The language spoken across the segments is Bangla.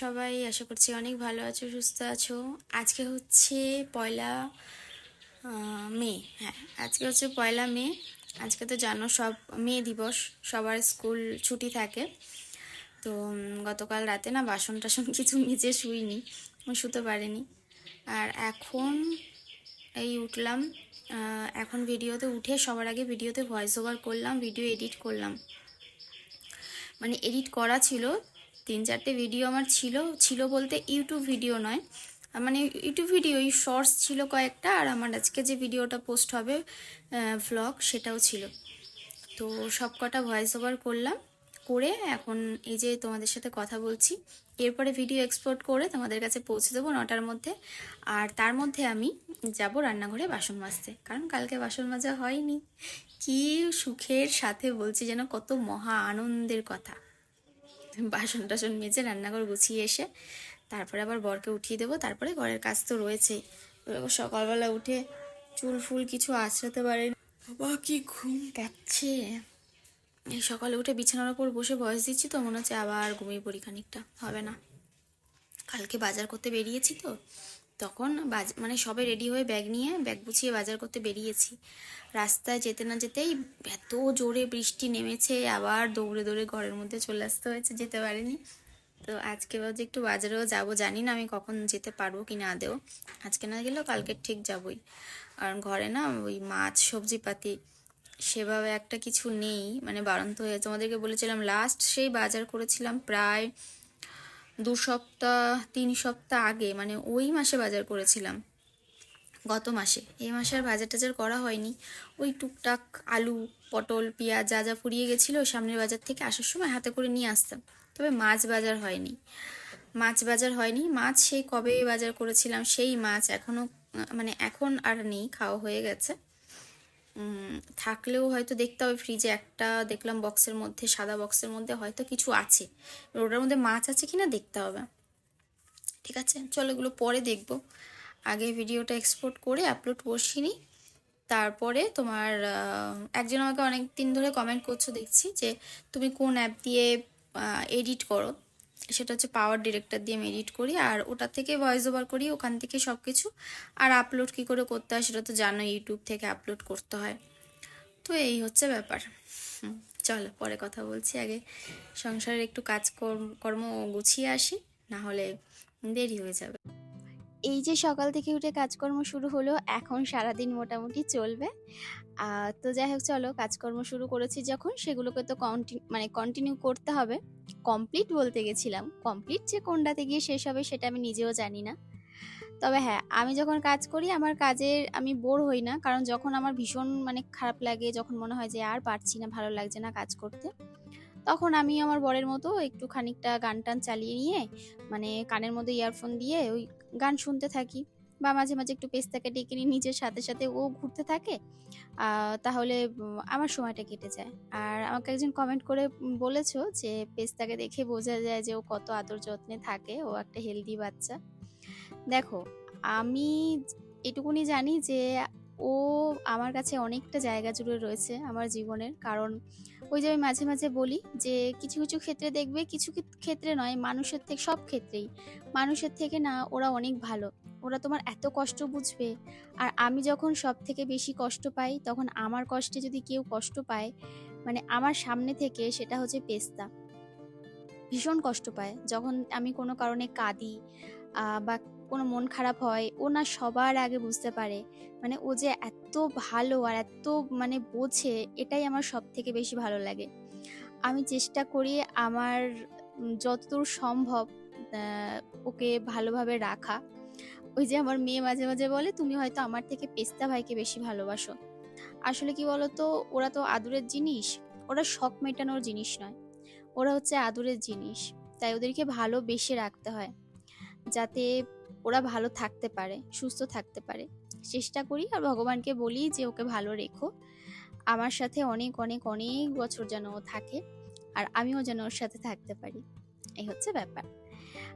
সবাই আশা করছি অনেক ভালো আছো, সুস্থ আছো। আজকে হচ্ছে পয়লা মে হ্যাঁ আজকে হচ্ছে পয়লা মে। আজকে তো জানো সব মে দিবস, সবার স্কুল ছুটি থাকে। তো গতকাল রাতে না বাসন টাসন কিছু মেজে শুইনি শুতে পারিনি। আর এখন এই উঠলাম এখন ভিডিওতে উঠে সবার আগে ভিডিওতে ভয়েস ওভার করলাম ভিডিও এডিট করলাম। মানে এডিট করা ছিল তিন চারটে ভিডিও আমার ছিল ছিল বলতে ইউটিউব ভিডিও নয়। মানে ইউটিউব ভিডিও এই শর্টস ছিল কয়েকটা আর আমার আজকে যে ভিডিওটা পোস্ট হবে ভ্লগ সেটাও ছিল। তো সব কটা ভয়েস ওভার করলাম, করে এখন এই যে তোমাদের সাথে কথা বলছি। এরপরে ভিডিও এক্সপোর্ট করে তোমাদের কাছে পৌঁছে দেবো নটার মধ্যে। আর তার মধ্যে আমি যাব রান্নাঘরে বাসন মাজতে, কারণ কালকে বাসন মাজা হয়নি। কি সুখের সাথে বলছি যেন কত মহা আনন্দের কথা। বাসন টাসন মেজে রান্নাঘর গুছিয়ে এসে তারপরে আবার বরকে উঠিয়ে দেবো। তারপরে ঘরের কাজ তো রয়েছেই সকালবেলা উঠে চুল ফুল কিছু আঁচড়াতে পারে বাবা, কি ঘুম পাচ্ছে। এই সকালে উঠে বিছানার ওপর বসে বয়স দিচ্ছি তো, মনে হচ্ছে আবার ঘুমিয়ে পড়ি খানিকটা। হবে না। কালকে বাজার করতে বেরিয়েছি তো তখন বাজ মানে সবাই রেডি হয়ে ব্যাগ নিয়ে ব্যাগ গুছিয়ে বাজার করতে বেরিয়েছি। রাস্তায় যেতে না যেতেই এত জোরে বৃষ্টি নেমেছে, আবার দৌড়ে দৌড়ে ঘরের মধ্যে চলে আসতে হয়েছে, যেতে পারিনি। তো আজকে ভাবছি একটু বাজারেও যাব, জানি না আমি কখন যেতে পারব কি না আদেও আজকে না গেলেও কালকে ঠিক যাবই। কারণ ঘরে না ওই মাছ, সবজিপাতি সেভাবে একটা কিছু নেই মানে বারন্ত হয়ে তোমাদেরকে বলেছিলাম লাস্ট সেই বাজার করেছিলাম প্রায় দু সপ্তাহ, তিন সপ্তাহ আগে মানে ওই মাসে বাজার করেছিলাম। গত মাসে। এই মাসে আর বাজার টাজার করা হয়নি। ওই টুকটাক আলু, পটল, পেঁয়াজ যা যা ফুরিয়ে গেছিল সামনের বাজার থেকে আসার সময় হাতে করে নিয়ে আসতাম। তবে মাছ বাজার হয়নি। মাছ বাজার হয়নি। মাছ সেই কবে বাজার করেছিলাম, সেই মাছ এখনও মানে এখন আর নেই, খাওয়া হয়ে গেছে। থাকলেও হয়তো দেখতে হবে ফ্রিজে একটা, দেখলাম বক্সের মধ্যে, সাদা বক্সের মধ্যে হয়তো কিছু আছে। ওটার মধ্যে মাছ আছে কিনা দেখতে হবে। ঠিক আছে? চলো এগুলো পরে দেখব। আগে ভিডিওটা এক্সপোর্ট করে আপলোড নিই। তারপরে তোমার একজন আমাকে অনেক দিন ধরে কমেন্ট করছ দেখছি যে, তুমি কোন অ্যাপ দিয়ে এডিট করো? সেটা হচ্ছে পাওয়ার ডিরেক্টর দিয়ে আমি এডিট করি, আর ওটা থেকে ভয়েস ওভার করি, ওখান থেকে সব কিছু আর আপলোড কী করে করতে হয় সেটা তো জানো ইউটিউব থেকে আপলোড করতে হয়। তো এই হচ্ছে ব্যাপার। চলো পরে কথা বলছি, আগে সংসারের একটু কাজ কর্ম গুছিয়ে আসি, না হলে দেরি হয়ে যাবে। এই যে সকাল থেকে উঠে কাজকর্ম শুরু হলো, এখন সারাদিন মোটামুটি চলবে। তো যাই হোক, চলো কাজকর্ম শুরু করেছি যখন। সেগুলোকে তো মানে কন্টিনিউ করতে হবে। কমপ্লিট বলতে গেছিলাম। কমপ্লিট যে কোনটাতে গিয়ে শেষ হবে সেটা আমি নিজেও জানি না। তবে হ্যাঁ আমি যখন কাজ করি, আমার কাজের আমি বোর হই না। কারণ যখন আমার ভীষণ মানে খারাপ লাগে, যখন মনে হয় যে আর পারছি না, ভালো লাগছে না কাজ করতে, তখন আমি আমার বরের মতো একটু খানিকটা গান টান চালিয়ে নিয়ে মানে কানের মধ্যে ইয়ারফোন দিয়ে ওই গান শুনতে থাকি। বা মাঝে মাঝে একটু পেস্তাকে ডেকে নিয়ে নিজের সাথে সাথে ও ঘুরতে থাকে। তাহলে আমার সময়টা কেটে যায়। আর আমাকে একজন কমেন্ট করে বলেছ যে, পেস্তাকে দেখে বোঝা যায় যে ও কত আদর যত্নে থাকে, ও একটা হেলদি বাচ্চা। দেখো, আমি এটুকুনি জানি যে ও আমার কাছে অনেকটা জায়গা জুড়ে রয়েছে আমার জীবনের। কারণ ওই যে আমি মাঝে মাঝে বলি যে কিছু কিছু ক্ষেত্রে দেখবে কিছু ক্ষেত্রে নয়, মানুষের থেকে, সব ক্ষেত্রেই। মানুষের থেকে না ওরা অনেক ভালো। ওরা তোমার এত কষ্ট বুঝবে। আর আমি যখন সব থেকে বেশি কষ্ট পাই, তখন আমার কষ্টে যদি কেউ কষ্ট পায় মানে আমার সামনে থেকে সেটা হচ্ছে পেস্তা। ভীষণ কষ্ট পায়। যখন আমি কোনো কারণে কাঁদি বা কোনো মন খারাপ হয়, ও না সবার আগে বুঝতে পারে। মানে ও যে এত ভালো আর এত মানে বোঝে, এটাই আমার সব থেকে বেশি ভালো লাগে। আমি চেষ্টা করি আমার যতদূর সম্ভব ওকে ভালোভাবে রাখা। ওই যে আমার মেয়ে মাঝে মাঝে বলে, তুমি হয়তো আমার থেকে পেস্তা ভাইকে বেশি ভালোবাসো। আসলে কি বলতো, ওরা তো আদুরের জিনিস, ওরা শখ মেটানোর জিনিস নয়। ওরা হচ্ছে আদুরের জিনিস, তাই ওদেরকে ভালোবেসে রাখতে হয়। যাতে ওরা ভালো থাকতে পারে, সুস্থ থাকতে পারে। চেষ্টা করি আর ভগবানকে বলি যে, ওকে ভালো রেখো। আমার সাথে অনেক অনেক অনেক বছর যেন ও থাকে আর আমিও যেন ওর সাথে থাকতে পারি। এই হচ্ছে ব্যাপার।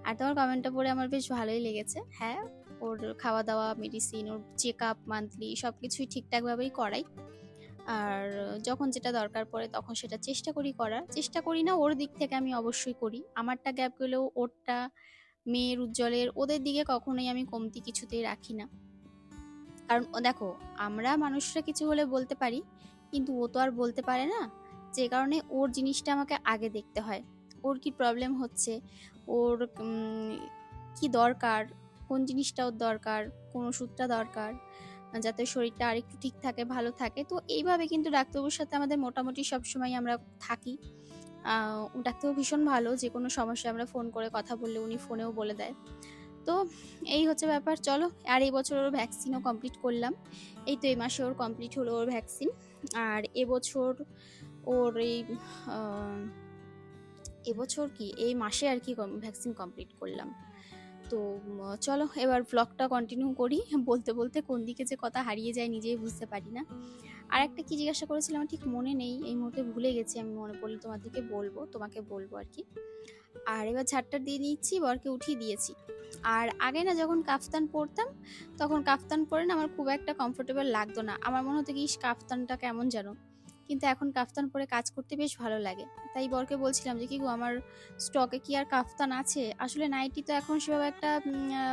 আর তোমার কমেন্টটা পড়ে আমার বেশ ভালোই লেগেছে। হ্যাঁ ওর খাওয়া দাওয়া মেডিসিন ওর চেক আপ মান্থলি সব কিছুই ঠিকঠাকভাবেই করাই। আর যখন যেটা দরকার পড়ে তখন সেটা চেষ্টা করি করার। চেষ্টা করি না, ওর দিক থেকে আমি অবশ্যই করি। আমারটা গ্যাপ গেলেও ওরটা মেয়ের উজ্জ্বলের, ওদের দিকে কখনোই আমি কমতি কিছুতেই রাখি না। কারণ দেখো, আমরা মানুষরা কিছু হলে বলতে পারি, কিন্তু ও তো আর বলতে পারে না। যে কারণে ওর জিনিসটা আমাকে আগে দেখতে হয়। ওর কি প্রবলেম হচ্ছে? ওর কি দরকার? কোন জিনিসটা ওর দরকার? কোন ওষুধটা দরকার? যাতে শরীরটা আরেকটু ঠিক থাকে, ভালো থাকে। তো এইভাবে কিন্তু ডাক্তারবাবুর সাথে আমাদের মোটামুটি সবসময় আমরা থাকি। আহ, ডাক্তারবাবু ভীষণ ভালো যে কোনো সমস্যা আমরা ফোন করে কথা বললে উনি ফোনেও বলে দেয়। তো এই হচ্ছে ব্যাপার চলো আর এই বছর ওর ভ্যাকসিনও কমপ্লিট করলাম। এই তো এই মাসে ওর কমপ্লিট হলো ওর ভ্যাকসিন আর এবছর ওর এই এবছর কি এই মাসে আর কি ভ্যাকসিন কমপ্লিট করলাম। তো চলো এবার ব্লগটা কন্টিনিউ করি। বলতে বলতে কোন দিকে যে কথা হারিয়ে যায় নিজেই বুঝতে পারি না। আর একটা কী জিজ্ঞাসা করেছিলাম ঠিক মনে নেই, এই মুহূর্তে ভুলে গেছি আমি মনে পড়লে তোমাদেরকে বলব, তোমাকে বলব আর কি। আর এবার ঝাড়টা দিয়ে নিচ্ছি, বরকে উঠিয়ে দিয়েছি। আর আগে না যখন কাফতান পরতাম, তখন কাফতান পরে না আমার খুব একটা কমফোর্টেবল লাগতো না। আমার মনে হতো কি কাফতানটা কেমন যেন। কিন্তু এখন কাফতান পরে কাজ করতে বেশ ভালো লাগে। তাই বরকে বলছিলাম যে, কি গো, আমার স্টকে কি আর কাফতান আছে? আসলে নাইটি তো এখন সেভাবে একটা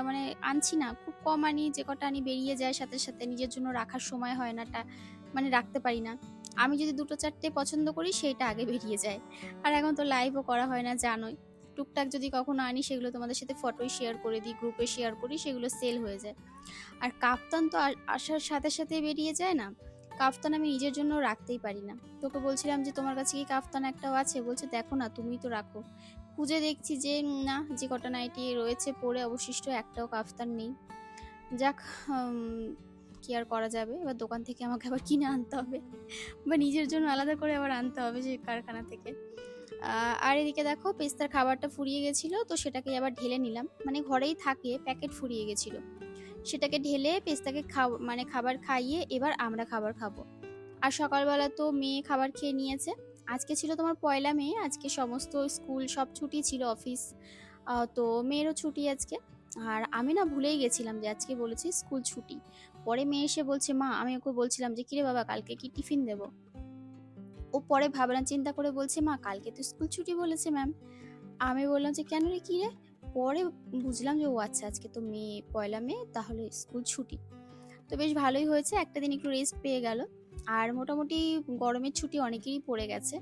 মানে আনছি না। খুব কম আনি, যে কটা আনি বেরিয়ে যায় সাথে সাথে। নিজের জন্য রাখার সময় হয় না মানে রাখতে পারি না। আমি যদি দুটো চারটে পছন্দ করি, সেইটা আগে বেরিয়ে যায়। আর এখন তো লাইভও করা হয় না, জানোই। টুকটাক যদি কখনো আনি, সেগুলো তোমাদের সাথে ফটোই শেয়ার করে দিই গ্রুপে শেয়ার করি, সেগুলো সেল হয়ে যায়। আর কাফতান তো আসার সাথে সাথে বেরিয়ে যায় না? কাফতান আমি নিজের জন্য রাখতেই পারি না। তোকে বলছিলাম যে তোমার কাছে কি কাফতান একটাও আছে? বলছে, দেখো না তুমি তো রাখো। খুঁজে দেখছি যে, না, যে কটা নাইটি রয়েছে পরে অবশিষ্ট একটাও কাফতান নেই। যাক কি আর করা যাবে? এবার দোকান থেকে আমাকে আবার কিনে আনতে হবে। বা নিজের জন্য আলাদা করে আবার আনতে হবে যে কারখানা থেকে। আর এদিকে দেখো, পেস্তার খাবারটা ফুরিয়ে গেছিল, তো সেটাকে আবার ঢেলে নিলাম। মানে ঘরেই থাকে, প্যাকেট ফুরিয়ে গেছিল। সেটাকে ঢেলে পেস্তাকে খাও মানে খাবার খাইয়ে এবার আমরা খাবার খাব। আর সকালবেলা তো মেয়ে খাবার খেয়ে নিয়েছে। আজকে ছিল তোমার পয়লা মেয়ে আজকে সমস্ত স্কুল সব ছুটি ছিল অফিস। তো মেয়েরও ছুটি আজকে। আর আমি না ভুলেই গেছিলাম যে আজকে বলেছি স্কুল ছুটি। পরে মেয়ে এসে বলছে, মা, আমি ওকে বলছিলাম যে, কিরে বাবা, কালকে কি টিফিন দেবো? ও পরে ভাবনা চিন্তা করে বলছে, মা, কালকে তো স্কুল ছুটি বলেছে, ম্যাম। আমি বললাম যে, কেন রে, কি রে? পরে বুঝলাম যে, ও আচ্ছা আজকে তো মেয়ে পয়লা মে, তাহলে স্কুল ছুটি। তো বেশ ভালোই হয়েছে, একটা দিন একটু রেস্ট পেয়ে গেল। আর মোটামুটি গরমের ছুটি অনেকেরই পড়ে গেছে।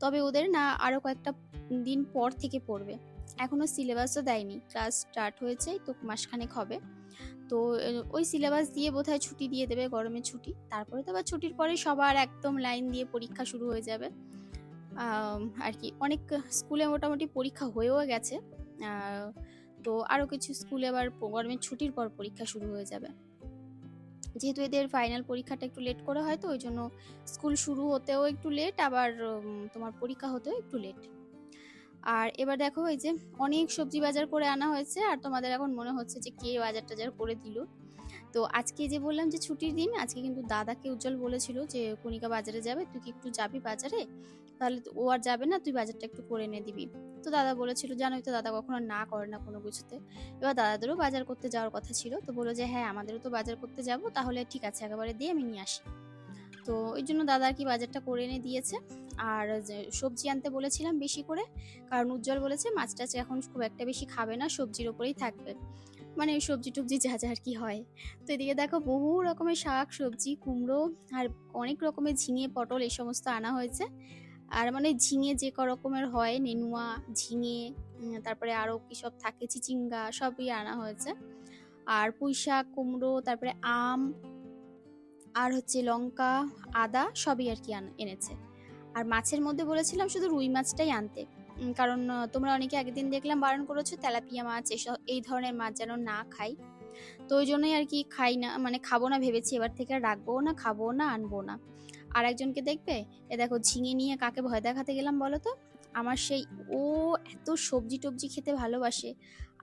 তবে ওদের না আরও কয়েকটা দিন পর থেকে পড়বে। এখনও সিলেবাসও দেয়নি। ক্লাস স্টার্ট হয়েছে, তো মাসখানেক হবে। তো ওই সিলেবাস দিয়ে বোধহয় ছুটি দিয়ে দেবে গরমের ছুটি। তারপরে তো আবার ছুটির পরে সবার একদম লাইন দিয়ে পরীক্ষা শুরু হয়ে যাবে। আর কি, অনেক স্কুলে মোটামুটি পরীক্ষা হয়েও গেছে। তো আরও কিছু স্কুলে আবার গরমের ছুটির পর পরীক্ষা শুরু হয়ে যাবে। যেহেতু এদের ফাইনাল পরীক্ষাটা একটু লেট করা হয়, তো ওই জন্য স্কুল শুরু হতেও একটু লেট আবার তোমার পরীক্ষা হতেও একটু লেট আর এবার দেখো ওই যে অনেক সবজি বাজার করে আনা হয়েছে, আর তোমাদের এখন মনে হচ্ছে যে কে বাজার টাজার করে দিল। তো আজকে যে বললাম যে ছুটির দিন, আজকে কিন্তু দাদাকে উজ্জ্বল বলেছিল যে, কণিকা বাজারে যাবে, তুই কি একটু যাবি বাজারে? তাহলে ও আর যাবে না, তুই বাজারটা একটু করে এনে দিবি। তো দাদা বলেছিল, জানোই তো দাদা কখনো না করে না কোনো কিছুতে। এবার দাদাদেরও বাজার করতে যাওয়ার কথা ছিল। তো বলল যে হ্যাঁ আমাদেরও তো বাজার করতে যাব, তাহলে ঠিক আছে, একেবারে দিয়ে আমি নিয়ে আসি। তো ওই জন্য দাদা আর কি বাজারটা করে এনে দিয়েছে। আর সবজি আনতে বলেছিলাম বেশি করে। কারণ উজ্জ্বল বলেছে মাছ টাছ এখন খুব একটা বেশি খাবে না, সবজির ওপরেই থাকবে। মানে সবজি টবজি যা যা আর কি হয়। তো এদিকে দেখো বহু রকমের শাক, সবজি, কুমড়ো আর অনেক রকমের ঝিঙে, পটল এই সমস্ত আনা হয়েছে। আর মানে ঝিঙে যে ক রকমের হয়, নেনুয়া, ঝিঙে তারপরে আরও কি সব থাকে, চিচিঙ্গা সবই আনা হয়েছে। আর পুঁই শাক, কুমড়ো, তারপরে আম আর হচ্ছে লঙ্কা, আদা সবই আর কি এনেছে। আর মাছের মধ্যে বলেছিলাম শুধু রুই মাছটাই আনতে। কারণ তোমরা অনেকে আগের দিন দেখলাম বারণ করেছ, তেলাপিয়া মাছ, এসব, এই ধরনের মাছ যেন না খাই। তো ওই জন্যই আর কি খাই না মানে খাব না ভেবেছি, এবার থেকে রাখব না খাব না আনব না। আর একজনকে দেখবে, এ দেখো ঝিঙে নিয়ে কাকে ভয় দেখাতে গেলাম বলো তো? আমার সেই, ও এত সবজি টবজি খেতে ভালোবাসে।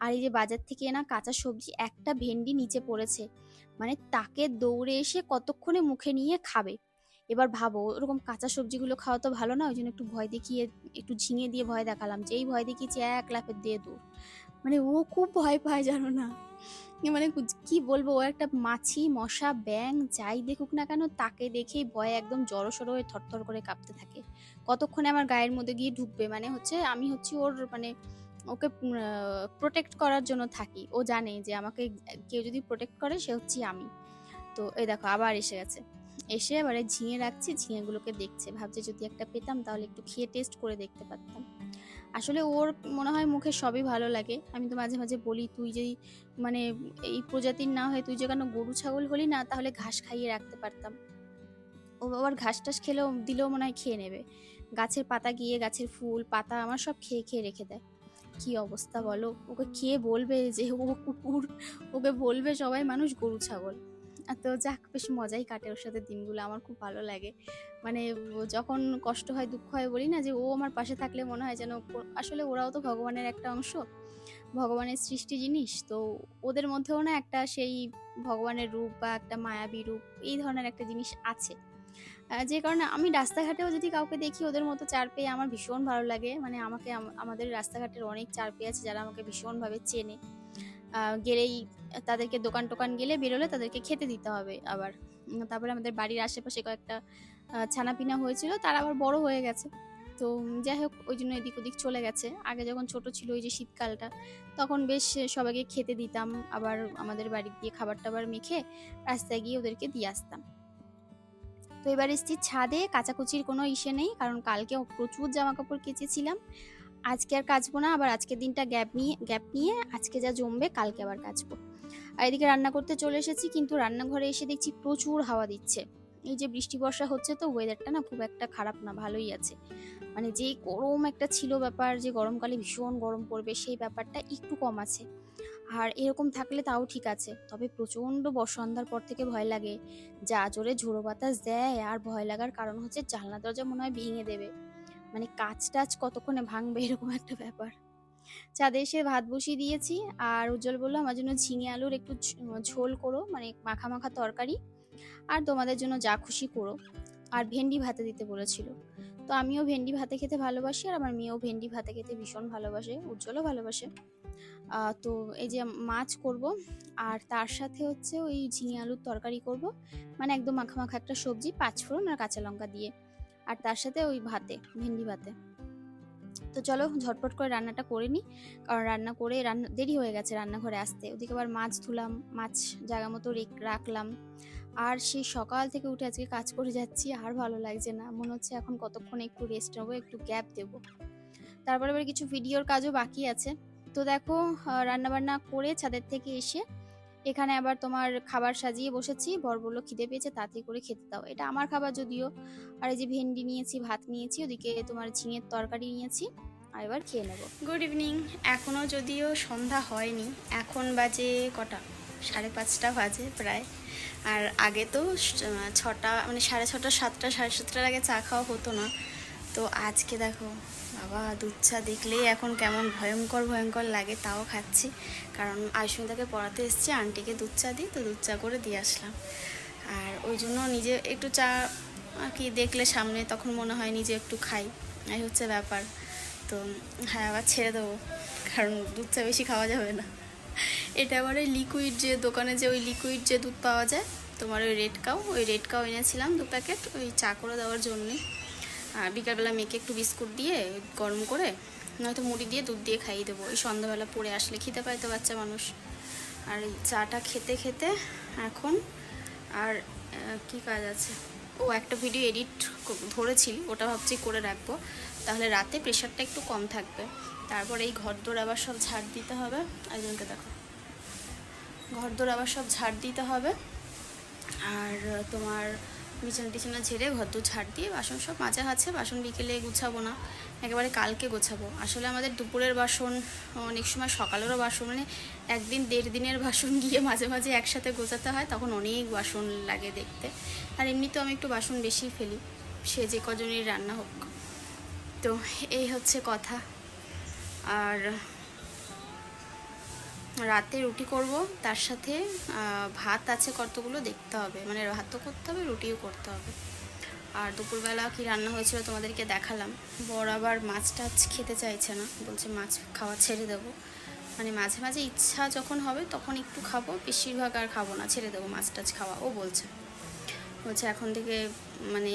আর এই যে বাজার থেকে এনা কাঁচা সবজি, একটা ভেন্ডি নিচে পড়েছে। মানে তাকে দৌড়ে এসে কতক্ষণে মুখে নিয়ে খাবে? এবার ভাবো, ওরকম কাঁচা সবজিগুলো খাওয়া তো ভালো না ওই জন্য একটু ভয় দেখিয়ে, একটু ঝিঙে দিয়ে ভয় দেখালাম যে এই ভয় দেখিয়েছি এক লাফের দিয়ে দূর। মানে ও খুব ভয় পায় জানো না? মানে কি বলব, ও একটা মাছি, মশা ব্যাং যাই দেখুক না কেন, তাকে দেখেই ভয়ে একদম জড়সড় হয়ে থরথর করে কাঁপতে থাকে। কতক্ষণে আমার গায়ের মধ্যে গিয়ে ঢুকবে? মানে হচ্ছে আমি হচ্ছি ওর মানে ওকে প্রোটেক্ট করার জন্য থাকি। ও জানে যে আমাকে, কেউ যদি প্রোটেক্ট করে সে হচ্ছি আমি। তো এই দেখো, আবার এসে গেছে। এসে এবারে ঝিঙে রাখছে, ঝিঙেগুলোকে দেখছে। ভাবছে যদি একটা পেতাম তাহলে একটু খেয়ে টেস্ট করে দেখতে পারতাম। আসলে ওর মনে হয় মুখে সবই ভালো লাগে। আমি তো মাঝে মাঝে বলি, তুই যদি মানে এই প্রজাতির না হয় তুই যে কেন গরু ছাগল হলি না, তাহলে ঘাস খাইয়ে রাখতে পারতাম। ও আবার ঘাস টাস খেলেও, দিলেও মনে হয় খেয়ে নেবে। গাছের পাতা গিয়ে গাছের ফুল, পাতা আমার সব খেয়ে খেয়ে রেখে দেয়। কি অবস্থা বলো? ওকে খেয়ে বলবে যে ও কুকুর? ওকে বলবে সবাই মানুষ গরু ছাগল। তো যাক, বেশ মজাই কাটে ওর সাথে দিনগুলো, আমার খুব ভালো লাগে। মানে যখন কষ্ট হয়, দুঃখ হয় বলি না যে, ও আমার পাশে থাকলে মনে হয় যেন আসলে ওরাও তো ভগবানের একটা অংশ। ভগবানের সৃষ্টি জিনিস, তো ওদের মধ্যেও না একটা সেই ভগবানের রূপ বা একটা মায়াবী রূপ, এই ধরনের একটা জিনিস আছে। যে কারণে আমি রাস্তাঘাটেও যদি কাউকে দেখি, ওদের মতো চার পেয়ে আমার ভীষণ ভালো লাগে। মানে আমাকে আমাদের রাস্তাঘাটের অনেক চার পেয়ে আছে যারা আমাকে ভীষণভাবে চেনে। গেলেই তাদেরকে দোকান টোকান গেলে বেরোলে তাদেরকে খেতে দিতে হবে আবার। তারপরে আমাদের বাড়ির আশেপাশে কয়েকটা ছানাপিনা হয়েছিল, তারা আবার বড় হয়ে গেছে। তো যাই হোক, ওই জন্য এদিক ওদিক চলে গেছে। আগে যখন ছোট ছিল ওই যে শীতকালটা, তখন বেশ সবাইকে খেতে দিতাম, আবার আমাদের বাড়ি দিয়ে খাবার টাবার মেখে রাস্তায় গিয়ে ওদেরকে দিয়ে আসতাম। তো এবার এসেছি ছাদে, কাচাকুচির কোনো ইসে নেই, কারণ কালকে প্রচুর জামা কাপড় কেচেছিলাম। আজকে আর কাচবো না, আবার আজকের দিনটা গ্যাপ নিয়ে গ্যাপ নিয়ে আজকে যা জমবে কালকে আবার কাচবো। আর এদিকে রান্না করতে চলে এসেছি, কিন্তু রান্নাঘরে এসে দেখছি প্রচুর হাওয়া দিচ্ছে। এই যে বৃষ্টি, বর্ষা হচ্ছে তো ওয়েদারটা না খুব একটা খারাপ না, ভালোই আছে। মানে যে গরম একটা ছিল ব্যাপার, যে গরমকালে ভীষণ গরম পড়বে, সেই ব্যাপারটা একটু কম আছে। আর এরকম থাকলে তাও ঠিক আছে, তবে প্রচণ্ড সন্ধ্যার পর থেকে ভয় লাগে। যা জোরে ঝোড়ো বাতাস দেয়, আর ভয় লাগার কারণ হচ্ছে জানলা দরজা মনে হয় ভেঙে দেবে। মানে কাচ টাচ কতক্ষণে ভাঙবে, এরকম একটা ব্যাপার। চাঁদে এসে ভাত বসিয়ে দিয়েছি আর উজ্জ্বল বলল, আমার জন্য ঝিঙে আলুর একটু ঝোল করো মানে মাখা মাখা তরকারি আর তোমাদের জন্য যা খুশি করো। আর ভেন্ডি ভাতে দিতে বলেছিল। তো আমিও ভেন্ডি ভাতে খেতে ভালোবাসি আর আমার মেয়েও ভেন্ডি ভাতে খেতে ভীষণ ভালোবাসে, উজ্জ্বলও ভালোবাসে। তো এই যে মাছ করব আর তার সাথে হচ্ছে ওই ঝিঙে আলুর তরকারি করব। মানে একদম মাখা মাখা একটা সবজি, পাঁচফোড়ন আর কাঁচা লঙ্কা দিয়ে। আর তার সাথে ওই ভাতে, ভেন্ডি ভাতে। তো চলো ঝটপট করে রান্নাটা করে নিই কারণ রান্না করে রান্না, দেরি হয়ে গেছে রান্নাঘরে আসতে। ওদিকে আবার মাছ ধুলাম, মাছ জায়গা মতো রেখ- রাখলাম। আর সেই সকাল থেকে উঠে আজকে কাজ করে যাচ্ছি, আর ভালো লাগছে না। মনে হচ্ছে এখন কতক্ষণ একটু রেস্ট নেব, একটু গ্যাপ দেবো। তারপরে আবার কিছু ভিডিওর কাজও বাকি আছে। তো দেখো রান্না বান্না করে ছাদের থেকে এসে এখানে আবার তোমার খাবার সাজিয়ে বসেছি, বর বলল, খিদে পেয়েছে, তাড়াতাড়ি করে খেতে দাও। এটা আমার খাবার যদিও। আর এই যে ভেন্ডি নিয়েছি, ভাত নিয়েছি, ওদিকে তোমার ঝিঙের তরকারি নিয়েছি, আর এবার খেয়ে নেব। গুড ইভিনিং এখনও যদিও সন্ধ্যা হয়নি, এখন বাজে কটা? সাড়ে পাঁচটা বাজে প্রায়। আর আগে তো ছটা মানে সাড়ে ছটা, সাতটা, সাড়ে সাতটার আগে চা খাওয়া হতো না। তো আজকে দেখো বাবা দুধ চা দেখলেই এখন কেমন ভয়ঙ্কর ভয়ঙ্কর লাগে, তাও খাচ্ছি। কারণ আয়ুষ্মিতাকে পড়াতে এসেছি, আন্টিকে দুধ চা দিই, তো দুধ চা করে দিয়ে আসলাম। আর ওই জন্য নিজে একটু চা আর কি দেখলে সামনে তখন মনে হয় নিজে একটু খাই। এই হচ্ছে ব্যাপার। তো হ্যাঁ আবার ছেড়ে দেবো, কারণ দুধ চা বেশি খাওয়া যাবে না। এটা আবার ওই লিকুইড যে দোকানে যে ওই লিকুইড যে দুধ পাওয়া যায়, তোমার ওই রেড কাউ ওই রেড কাউ এনেছিলাম দু প্যাকেট ওই চা করে দেওয়ার জন্যে। আর বিকালবেলা মেয়েকে একটু বিস্কুট দিয়ে গরম করে, নয়তো মুড়ি দিয়ে দুধ দিয়ে খাইয়ে দেবো। ওই সন্ধ্যাবেলা পড়ে আসলে খেতে পায় তো বাচ্চা মানুষ। আর চাটা খেতে খেতে এখন আর কি কাজ আছে? ও একটা ভিডিও এডিট ধরেছি ওটা ভাবছি করে রাখব। তাহলে রাতে প্রেশারটা একটু কম থাকবে। তারপর এই ঘরদোর আবার সব ঝাড় দিতে হবে। একজনকে দেখো। ঘরদোর আবার সব ঝাড় দিতে হবে। আর তোমার বিছানা টিছানা ঝেড়ে ঘরদোর ঝাড় দিয়ে বাসন সব মাজা আছে, বাসন বিকেলে গুছাবো না, একেবারে কালকে গোছাবো। আসলে আমাদের দুপুরের বাসন, অনেক সময় সকালেরও বাসন মানে একদিন দেড় দিনের বাসন গিয়ে মাঝে মাঝে একসাথে গোছাতে হয়, তখন অনেক বাসন লাগে দেখতে। আর এমনিতেও আমি একটু বাসন বেশি ফেলি, সে যে কজনের রান্না হোক। তো এই হচ্ছে কথা। আর রাতে রুটি করব, তার সাথে ভাত আছে কতগুলো দেখতে হবে। মানে ভাতও করতে হবে, রুটিও করতে হবে। আর দুপুরবেলা কি রান্না হয়েছিল তোমাদেরকে দেখালাম। বর আবার মাছ টাছ খেতে চাইছে না, বলছে মাছ খাওয়া ছেড়ে দেবো। মানে মাঝে মাঝে ইচ্ছা যখন হবে তখন একটু খাব, বেশিরভাগ আর খাব না, ছেড়ে দেবো মাছ টাছ খাওয়া, ও বলছে। বলছে এখন থেকে মানে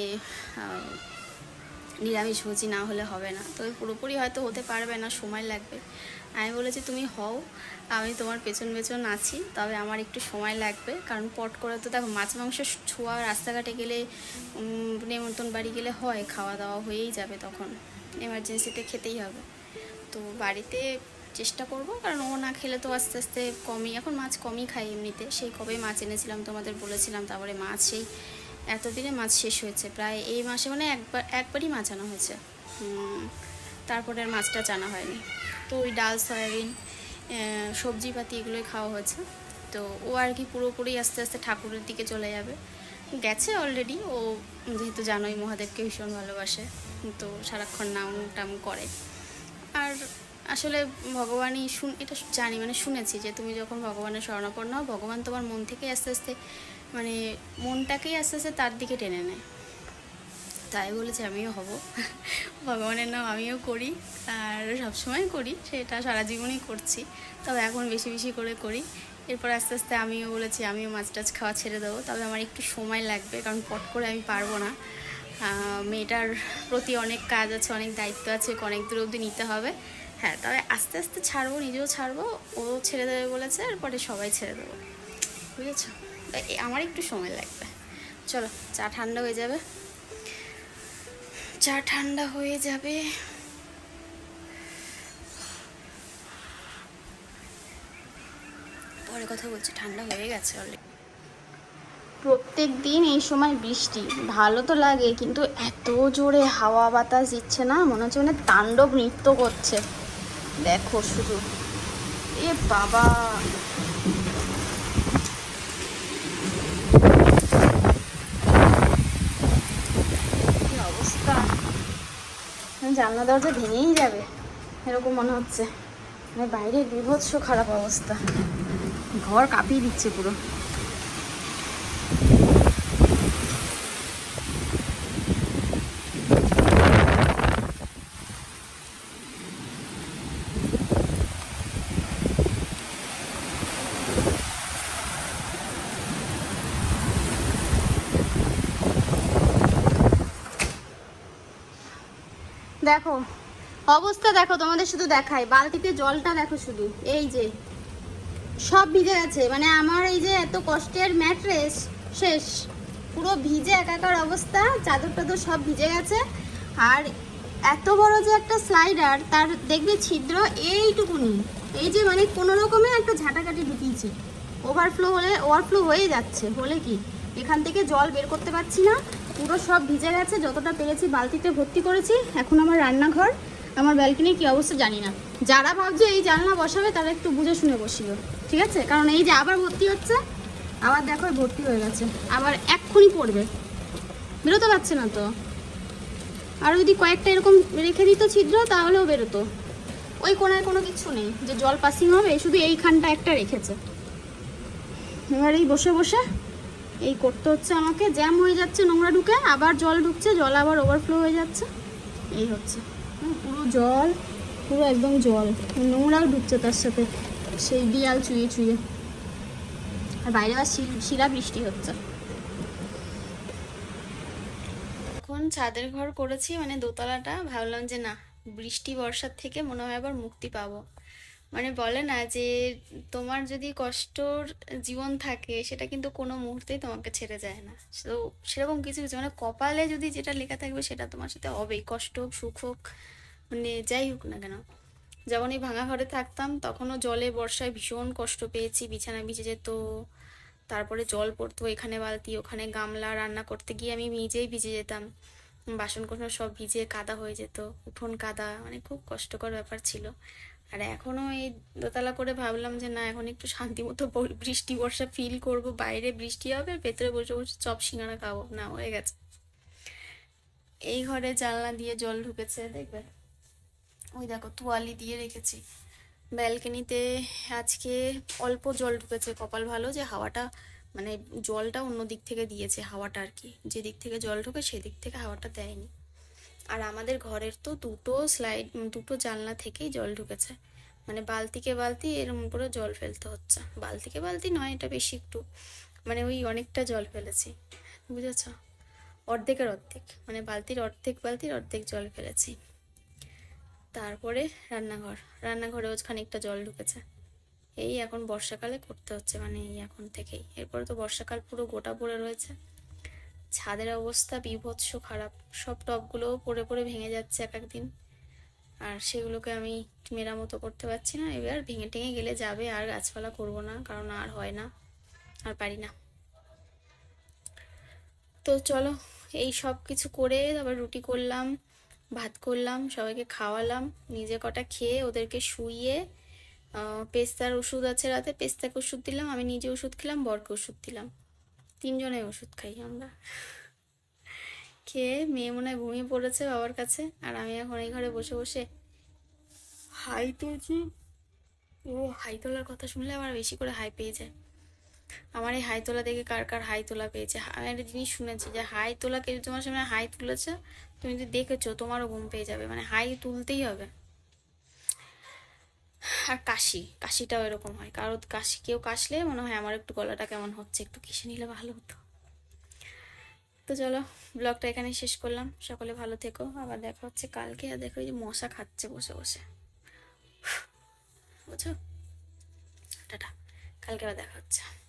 নিরামিষ ভোজি না হলে হবে না। তো পুরোপুরি হয়তো হতে পারবে না, সময় লাগবে। আমি বলেছি তুমি হও আমি তোমার পেছন পেছন আছি তবে আমার একটু সময় লাগবে কারণ পট করে তো দেখো মাছ মাংস ছোঁয়া রাস্তাঘাটে গেলে উম, নেমন্তন্ন বাড়ি গেলে হয় খাওয়া দাওয়া হয়েই যাবে তখন এমার্জেন্সিতে খেতেই হবে। তো বাড়িতে চেষ্টা করব কারণ ও না খেলে তো আস্তে আস্তে কমই এখন মাছ কমই খাই এমনিতে সেই কবে মাছ এনেছিলাম তোমাদের বলেছিলাম তারপরে মাছ সেই এতদিনে মাছ শেষ হয়েছে প্রায় এই মাসে মানে একবার একবারই মাছ আনা হয়েছে তারপরে আর মাছটা জানা হয়নি। তো ওই ডাল, সয়াবিন সবজিপাতি এগুলোই খাওয়া হয়েছে। তো ও আর কি পুরোপুরি আস্তে আস্তে ঠাকুরের দিকে চলে যাবে। গেছে অলরেডি ও যেহেতু জানোই মহাদেবকে ভীষণ ভালোবাসে, তো সারাক্ষণ নাম টাম করে। আর আসলে ভগবানই শুন, এটা জানি মানে শুনেছি যে তুমি যখন ভগবানের শরণাপন্ন হও, ভগবান তোমার মন থেকে আস্তে আস্তে মানে মনটাকেই আস্তে আস্তে তার দিকে টেনে নেয়। তাই বলেছি আমিও হব। ভগবানের নাম আমিও করি আর সবসময় করি, সেটা সারা জীবনই করছি, তবে এখন বেশি বেশি করে করি। এরপর আস্তে আস্তে আমিও বলেছি, আমিও মাছ টাছ খাওয়া ছেড়ে দেবো, তবে আমার একটু সময় লাগবে, কারণ পট করে আমি পারব না। মেয়েটার প্রতি অনেক কাজ আছে, অনেক দায়িত্ব আছে, অনেক দূর অবধি নিতে হবে। হ্যাঁ তবে আস্তে আস্তে ছাড়বো, নিজেও ছাড়বো, ও ছেড়ে দেবে বলেছে, এরপরে সবাই ছেড়ে দেবো। বুঝেছ? আমার একটু সময় লাগবে। চলো, চা ঠান্ডা হয়ে যাবে। চা ঠান্ডা হয়ে যাবে। পরে কথা বলছি, ঠান্ডা হয়ে গেছে অলরেডি প্রত্যেক দিন এই সময় বৃষ্টি, ভালো তো লাগে, কিন্তু এত জোরে হাওয়া বাতাস দিচ্ছে না, মনে হচ্ছে মানে তাণ্ডব নৃত্য করছে। দেখো শুধু। এ বাবা কি অবস্থা জানলা দরজা ভেঙেই যাবে। এরকম মনে হচ্ছে। মানে বাইরে বিভৎস খারাপ অবস্থা। ঘর কাঁপিয়ে দিচ্ছে পুরো। দেখো, অবস্থা দেখো, তোমাদের শুধু দেখাই। বালতিতে জলটা দেখো শুধু। এই যে, সব ভিজে গেছে। মানে আমার এই যে এত কষ্টের ম্যাট্রেস শেষ। পুরো ভিজে একাকার অবস্থা, চাদর টাদর সব ভিজে গেছে। আর এত বড় যে একটা স্লাইডার তার দেখবে ছিদ্র এইটুকুনি। এই যে মানে কোনো রকমে একটা ঝাঁটাকাটি ঢুকিয়েছে। ওভারফ্লো হলে ওভারফ্লো হয়ে যাচ্ছে। হলে কি? এখান থেকে জল বের করতে পারছি না। পুরো সব ভিজে গেছে, যতটা পেরেছি বালতিতে ভর্তি করেছি। এখন আমার রান্নাঘর, আমার ব্যালকনির কি অবস্থা জানি না। যারা ভাবছে এই জানলা বসাবে, তারা একটু বুঝে শুনে বসিও, ঠিক আছে? কারণ এই যে আবার ভর্তি হচ্ছে, আবার দেখো ভর্তি হয়ে গেছে। আবার এক্ষুনি পড়বে। বেরোতে পারছে না তো। আর যদি কয়েকটা এরকম রেখে দিত ছিদ্র, তাহলেও বেরোতো। ওই কোনায় কোনো কিছু নেই, যে জল পাসিং হবে শুধু এইখানটা একটা রেখেছে। এবার এই বসে বসে এই করতে হচ্ছে আমাকে, জ্যাম হয়ে যাচ্ছে নোংরা ঢুকে, আবার জল ঢুকছে, জল আবার ওভারফ্লো হয়ে যাচ্ছে। এই হচ্ছে। পুরো জল, পুরো একদম জল। নোংরাও ঢুকছে তার সাথে, সেই বিয়াল চুয়ে চুয়ে। আর বাইরে আবার শিলা বৃষ্টি হচ্ছে। এখন ছাদের ঘর করেছি মানে দোতলাটা। ভাবলাম যে না, বৃষ্টি বর্ষার থেকে মনে হয় আবার মুক্তি পাবো। মানে বলে না যে তোমার যদি কষ্টর জীবন থাকে, সেটা কিন্তু কোনো মুহূর্তেই তোমাকে ছেড়ে যায় না। তো সেরকম কিছু কিছু মানে কপালে যদি যেটা লেখা থাকবে, সেটা তোমার সাথে হবেই। কষ্ট হোক, সুখ হোক মানে যাই হোক না কেন। যেমন এই ভাঙা ঘরে থাকতাম, তখনও জলে, বর্ষায় ভীষণ কষ্ট পেয়েছি। বিছানা ভিজে যেত, তারপরে জল পড়তো এখানে বালতি, ওখানে গামলা, রান্না করতে গিয়ে আমি নিজেই ভিজে যেতাম। বাসন কোসন সব ভিজে কাদা হয়ে যেত, উঠোন কাদা মানে খুব কষ্টকর ব্যাপার ছিল। আর এখনও এই দোতলা করে ভাবলাম যে না, এখন একটু শান্তি মতো বৃষ্টি, বর্ষা ফিল করব। বাইরে বৃষ্টি হবে, ভেতরে বসে বসে চপ সিঙ্গারা খাব। না, হয়ে গেছে। এই ঘরে জানলা দিয়ে জল ঢুকেছে, দেখবে? ওই দেখো, তোয়ালি দিয়ে রেখেছি। ব্যালকনিতে আজকে অল্প জল ঢুকেছে, কপাল ভালো যে হাওয়াটা মানে জলটা অন্য দিক থেকে দিয়েছে হাওয়াটা আর কি। যে দিক থেকে জল ঢোকে, সেদিক থেকে হাওয়াটা দেয়নি। আর আমাদের ঘরের তো দুটো স্লাইড দুটো জানলা থেকেই জল ঢুকেছে। মানে বালতিকে বালতি, এরম করে জল ফেলতে হচ্ছে। বালতিকে বালতি নয়, এটা বেশি একটু। মানে ওই অনেকটা জল ফেলেছি। বুঝেছ? অর্ধেকের অর্ধেক। মানে বালতির অর্ধেক বালতির অর্ধেক জল ফেলেছি। তারপরে রান্নাঘর। রান্নাঘরে ওজ খানিকটা জল ঢুকেছে। এই এখন বর্ষাকালে করতে হচ্ছে মানে এই এখন থেকেই। এরপরে তো বর্ষাকাল পুরো গোটা পড়ে রয়েছে। ছাদের অবস্থা বিভৎস খারাপ। সব টবগুলোও পড়ে পড়ে ভেঙে যাচ্ছে এক একদিন আর সেগুলোকে আমি মেরামতো করতে পারছি না। এবার ভেঙে টেঙে গেলে যাবে, আর গাছপালা করব না, কারণ আর হয় না, আর পারি না। তো চলো, এই সব কিছু করে তারপর রুটি করলাম, ভাত করলাম, সবাইকে খাওয়ালাম, নিজে কটা খেয়ে ওদেরকে শুইয়ে পেস্তার ওষুধ আছে রাতে, পেস্তাকে ওষুধ দিলাম, আমি নিজে ওষুধ খেলাম, বরকে ওষুধ দিলাম। তিনজনে ওষুধ খাই আমরা। খেয়ে মেয়ে মনে হয় ঘুমিয়ে পড়েছে বাবার কাছে, আর আমি এখন এই ঘরে বসে বসে হাই তুলছি। ও হাই তোলার কথা শুনলে আমার বেশি করে হাই পেয়ে যায়। আমার এই হাই তোলা দেখে কার কার হাই তোলা পেয়েছে। আমি একটা জিনিস শুনেছি যে হাই তোলা কেউ তোমার সামনে হাই তুলেছে, তুমি যদি দেখেছ তোমারও ঘুম পেয়ে যাবে। মানে হাই তুলতেই হবে। আর কাশি, কাশিটাও এরকম হয়। কারও কাশি, কেউ কাশলে মনে হয় আমার একটু গলাটা কেমন হচ্ছে, একটু কিসে নিলে ভালো হতো। তো চলো, ব্লগটা এখানে শেষ করলাম। সকলে ভালো থেকো। আবার দেখা হচ্ছে কালকে। আর দেখো এই যে মশা খাচ্ছে বসে বসে। বুঝো টাটা। কালকে আবার দেখা হচ্ছে।